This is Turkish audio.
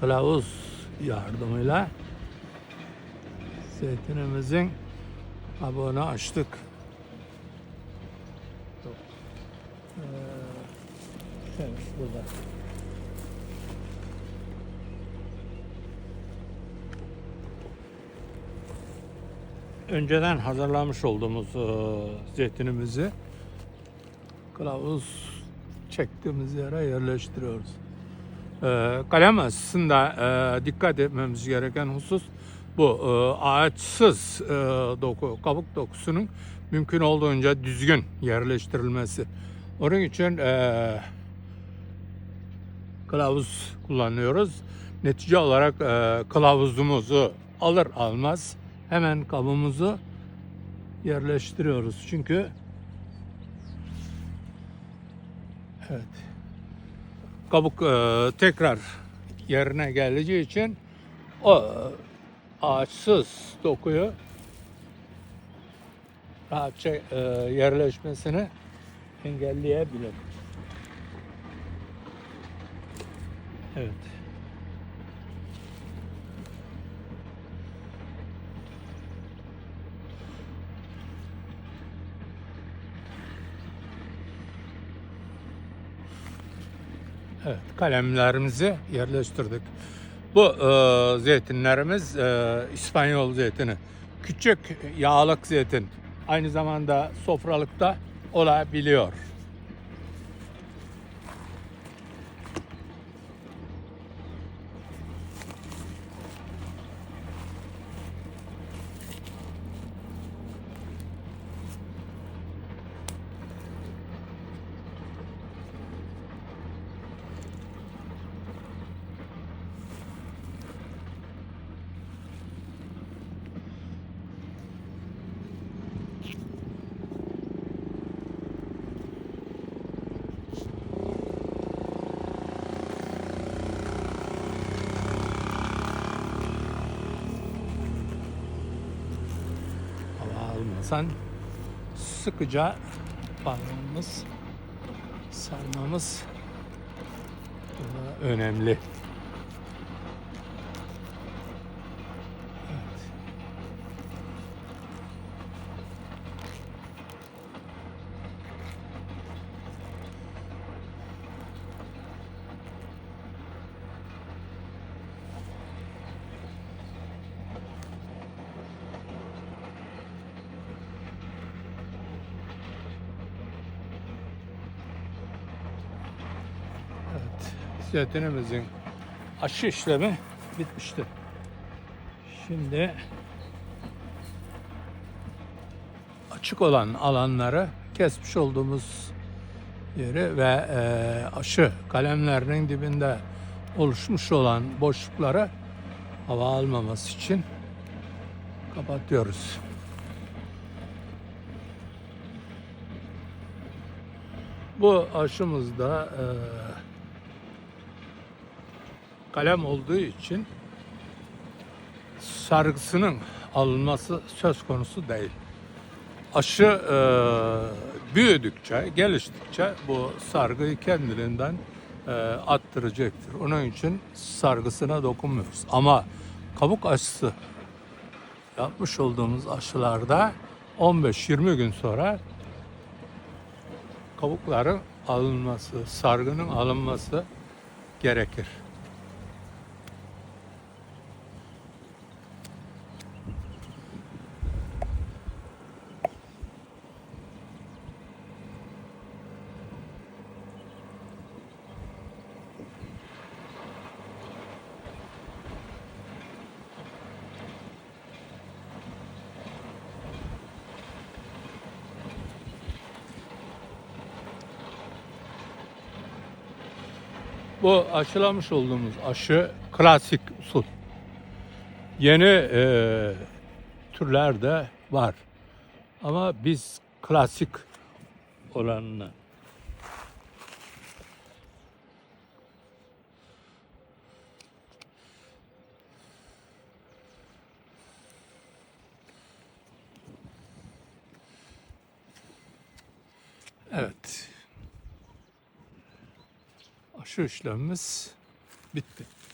kılavuz yardımıyla zeytinimizin kabuğunu açtık. Ee, evet, burada. Önceden hazırlamış olduğumuz e, zeytinimizi kılavuz çektiğimiz yere yerleştiriyoruz. Ee, kalem aslında e, dikkat etmemiz gereken husus bu e, ağaçsız e, doku, kabuk dokusunun mümkün olduğunca düzgün yerleştirilmesi. Onun için kılavuz kullanıyoruz. Netice olarak kılavuzumuzu alır almaz hemen kabımızı yerleştiriyoruz. Çünkü evet kabuk e, tekrar yerine geleceği için o e, ağaçsız dokuyu rahatça e, yerleşmesini engelleyebilir. Evet. Evet, kalemlerimizi yerleştirdik. Bu e, zeytinlerimiz e, İspanyol zeytini. Küçük yağlık zeytin. Aynı zamanda sofralıkta olabiliyor. Almasan sıkıca parmağımız sarmamız önemli. Evet. Zeytinimizin aşı işlemi bitmişti. Şimdi açık olan alanları kesmiş olduğumuz yeri ve e, aşı kalemlerinin dibinde oluşmuş olan boşlukları hava almaması için kapatıyoruz. Bu aşımızda e, kalem olduğu için sargısının alınması söz konusu değil. Aşı e, büyüdükçe, geliştikçe bu sargıyı kendiliğinden e, attıracaktır. Onun için sargısına dokunmuyoruz. Ama kabuk aşısı yapmış olduğumuz aşılarda 15-20 gün sonra kabukların alınması, sargının alınması gerekir. Bu aşılamış olduğumuz aşı klasik usul. Yeni e, türler de var. Ama biz klasik olanını Evet. Aşı işlemimiz bitti.